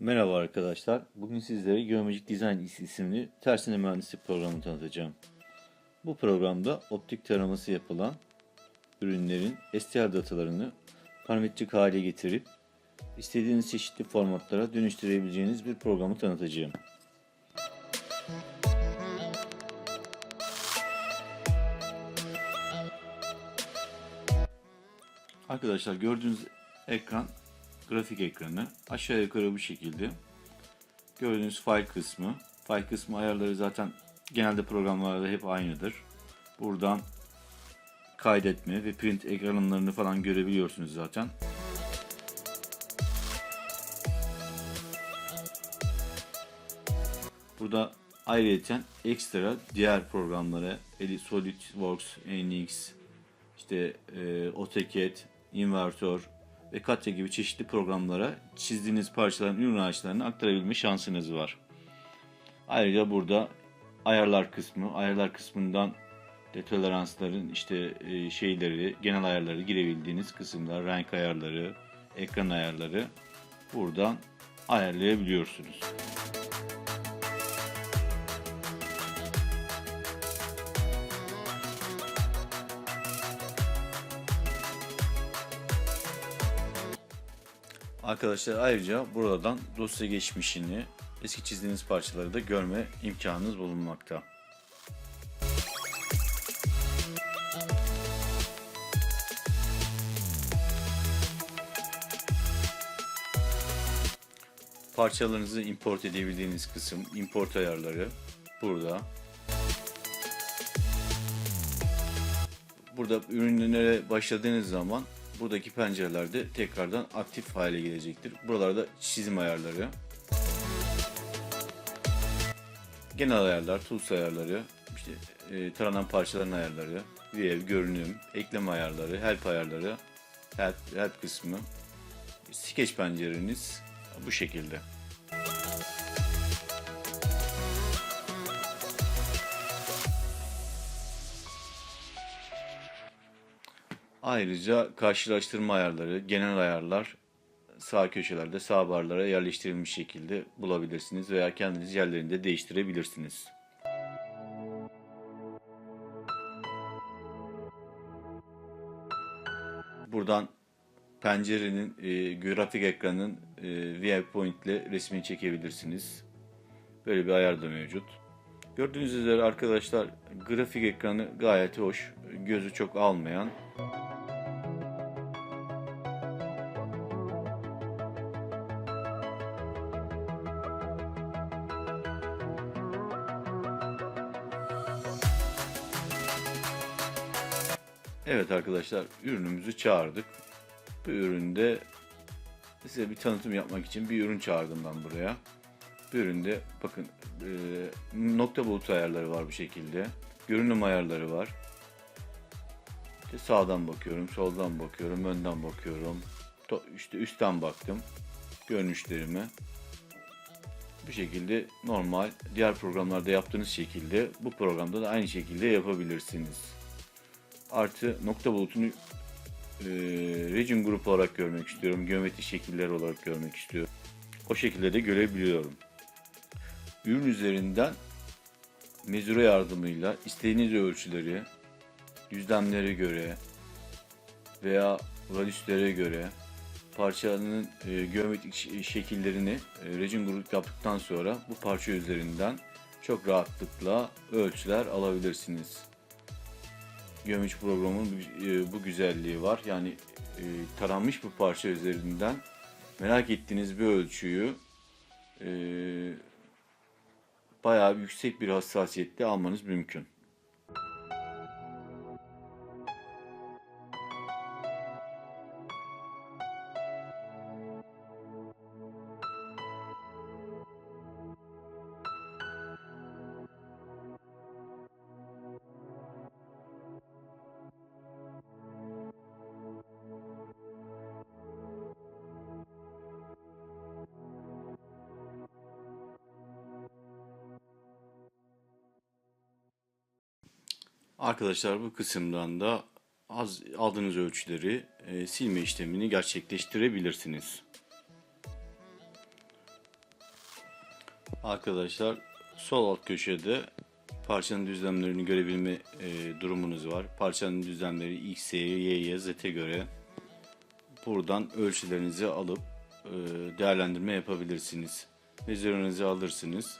Merhaba arkadaşlar. Bugün sizlere Geometric Design isimli tersine mühendislik programını tanıtacağım. Bu programda optik taraması yapılan ürünlerin STL datalarını parametrik hale getirip istediğiniz çeşitli formatlara dönüştürebileceğiniz bir programı tanıtacağım. Arkadaşlar gördüğünüz ekran grafik ekranı. Aşağı yukarı bu şekilde. Gördüğünüz file kısmı. File kısmı ayarları zaten genelde programlarda hep aynıdır. Buradan kaydetme ve print ekranlarını falan görebiliyorsunuz zaten. Burada ayrıca ekstra diğer programlara SolidWorks, NX, işte e, AutoCAD, Invertor ve Katya gibi çeşitli programlara çizdiğiniz parçaların ürün ağaçlarını aktarabilme şansınız var. Ayrıca burada ayarlar kısmı, ayarlar kısmından de toleransların işte e, şeyleri, genel ayarları girebildiğiniz kısımlar, renk ayarları, ekran ayarları buradan ayarlayabiliyorsunuz. Arkadaşlar ayrıca buradan dosya geçmişini, eski çizdiğiniz parçaları da görme imkanınız bulunmakta. Parçalarınızı import edebildiğiniz kısım, import ayarları burada. Burada ürünlere başladığınız zaman buradaki pencerelerde tekrardan aktif hale gelecektir. Buralarda çizim ayarları, genel ayarlar, tools ayarları, işte e, taranan parçaların ayarları, view, görünüm, ekleme ayarları, help ayarları, help, help kısmı, sketch pencereniz bu şekilde. Ayrıca karşılaştırma ayarları, genel ayarlar sağ köşelerde sağ barlara yerleştirilmiş şekilde bulabilirsiniz veya kendiniz yerlerinde değiştirebilirsiniz. Buradan pencerenin e, grafik ekranın e, viewpoint ile resmini çekebilirsiniz. Böyle bir ayar da mevcut. Gördüğünüz üzere arkadaşlar grafik ekranı gayet hoş, gözü çok almayan Evet arkadaşlar ürünümüzü çağırdık. Bu üründe size bir tanıtım yapmak için bir ürün çağırdım ben buraya. Bu üründe bakın e, nokta bulut ayarları var bu şekilde. Görünüm ayarları var. İşte sağdan bakıyorum, soldan bakıyorum, önden bakıyorum. To- İşte üstten baktım görünüşlerime. Bu şekilde normal diğer programlarda yaptığınız şekilde bu programda da aynı şekilde yapabilirsiniz artı nokta bulutunu e, region grup olarak görmek istiyorum. Geometri şekiller olarak görmek istiyorum. O şekilde de görebiliyorum. Ürün üzerinden mezure yardımıyla istediğiniz ölçüleri düzlemlere göre veya radiüslere göre parçanın e, geometrik şekillerini e, region grup yaptıktan sonra bu parça üzerinden çok rahatlıkla ölçüler alabilirsiniz geometri programının bu, e, bu güzelliği var. Yani e, taranmış bir parça üzerinden merak ettiğiniz bir ölçüyü e, bayağı yüksek bir hassasiyetle almanız mümkün. Arkadaşlar bu kısımdan da az aldığınız ölçüleri e, silme işlemini gerçekleştirebilirsiniz. Arkadaşlar sol alt köşede parçanın düzlemlerini görebilme e, durumunuz var. Parçanın düzlemleri X'ye, Y'ye, Z'e göre buradan ölçülerinizi alıp e, değerlendirme yapabilirsiniz. Mezurinizi alırsınız.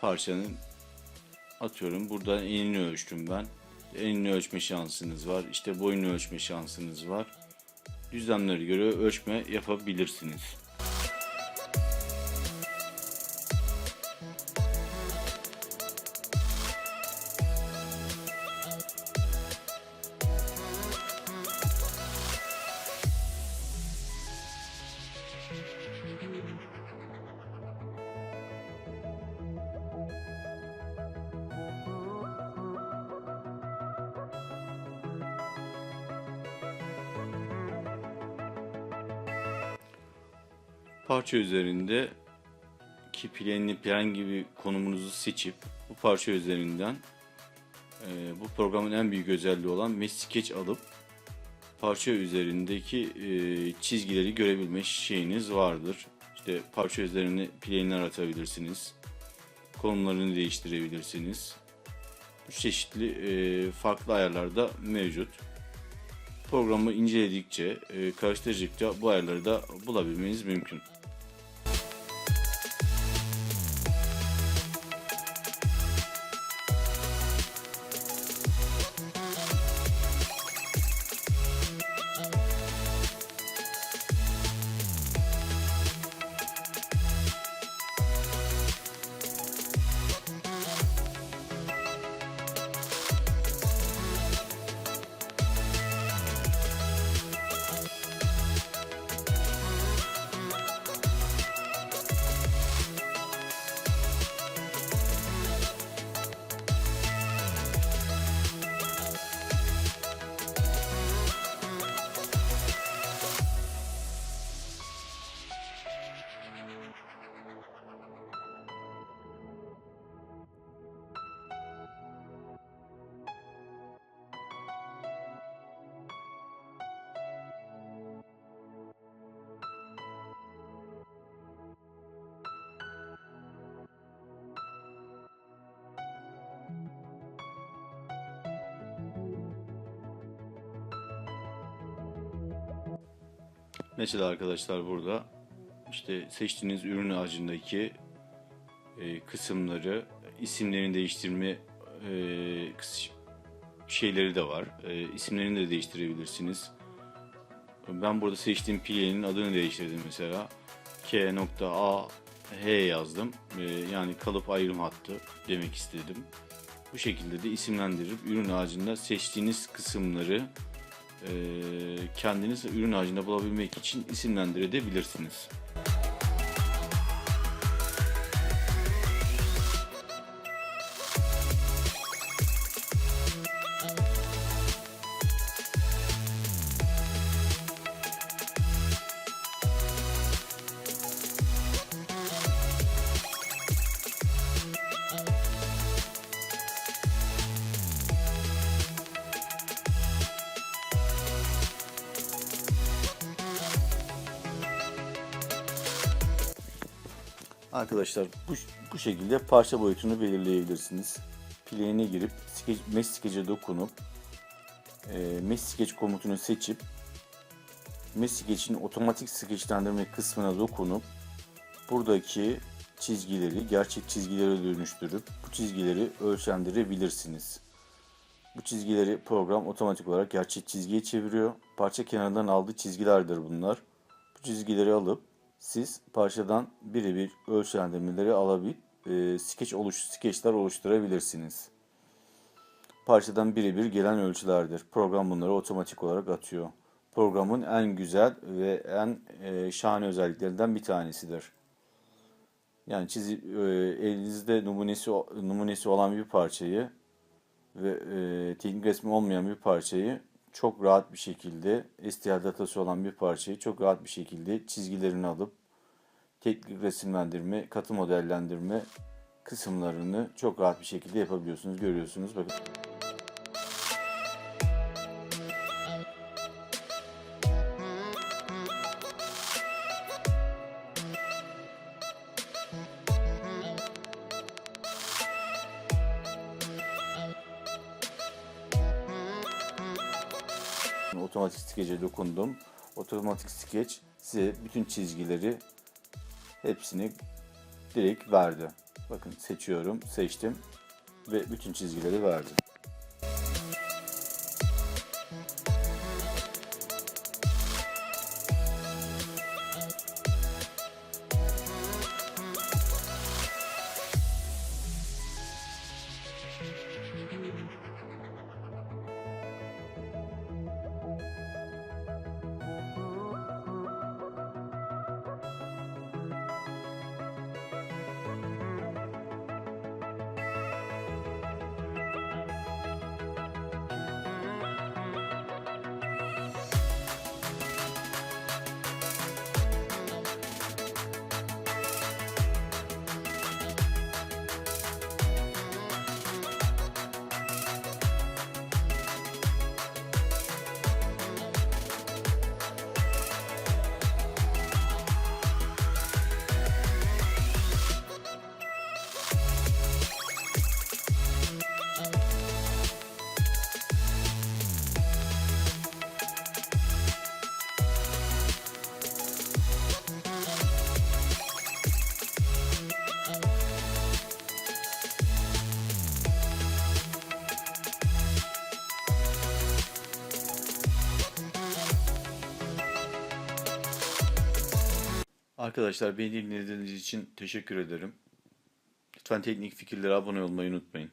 Parçanın atıyorum burada enini ölçtüm ben. Enini ölçme şansınız var. İşte boyunu ölçme şansınız var. Düzlemlere göre ölçme yapabilirsiniz. Parça üzerinde ki planli plan gibi konumunuzu seçip bu parça üzerinden e, bu programın en büyük özelliği olan Mesh alıp parça üzerindeki e, çizgileri görebilme şeyiniz vardır. İşte parça üzerine planlar atabilirsiniz. Konumlarını değiştirebilirsiniz. Bu çeşitli e, farklı ayarlarda mevcut. Programı inceledikçe, e, karıştırdıkça bu ayarları da bulabilmeniz mümkün. Mesela arkadaşlar burada işte seçtiğiniz ürün ağacındaki e, kısımları isimlerini değiştirme e, şeyleri de var. E, isimlerini de değiştirebilirsiniz. Ben burada seçtiğim pilenin adını değiştirdim mesela. K.A H yazdım. E, yani kalıp ayrım hattı demek istedim. Bu şekilde de isimlendirip ürün ağacında seçtiğiniz kısımları kendiniz ürün ağacında bulabilmek için isimlendirebilirsiniz. Arkadaşlar bu, bu şekilde parça boyutunu belirleyebilirsiniz. Plane'e girip sketch, Mesh Sketch'e dokunup e, Mesh Sketch komutunu seçip Mesh Sketch'in otomatik sketchlendirme kısmına dokunup buradaki çizgileri gerçek çizgilere dönüştürüp bu çizgileri ölçendirebilirsiniz. Bu çizgileri program otomatik olarak gerçek çizgiye çeviriyor. Parça kenarından aldığı çizgilerdir bunlar. Bu çizgileri alıp siz parçadan birebir ölçendirmeleri alabilip e, skeç oluş, skeçler oluşturabilirsiniz. Parçadan birebir gelen ölçülerdir. Program bunları otomatik olarak atıyor. Programın en güzel ve en e, şahane özelliklerinden bir tanesidir. Yani çizi, e, elinizde numunesi numunesi olan bir parçayı ve e, teknik resmi olmayan bir parçayı çok rahat bir şekilde STL datası olan bir parçayı çok rahat bir şekilde çizgilerini alıp teknik resimlendirme, katı modellendirme kısımlarını çok rahat bir şekilde yapabiliyorsunuz. Görüyorsunuz. Bakın. Otomatik skece dokundum. Otomatik skeç size bütün çizgileri hepsini direkt verdi. Bakın seçiyorum, seçtim ve bütün çizgileri verdi. Arkadaşlar beni dinlediğiniz için teşekkür ederim. Lütfen teknik fikirlere abone olmayı unutmayın.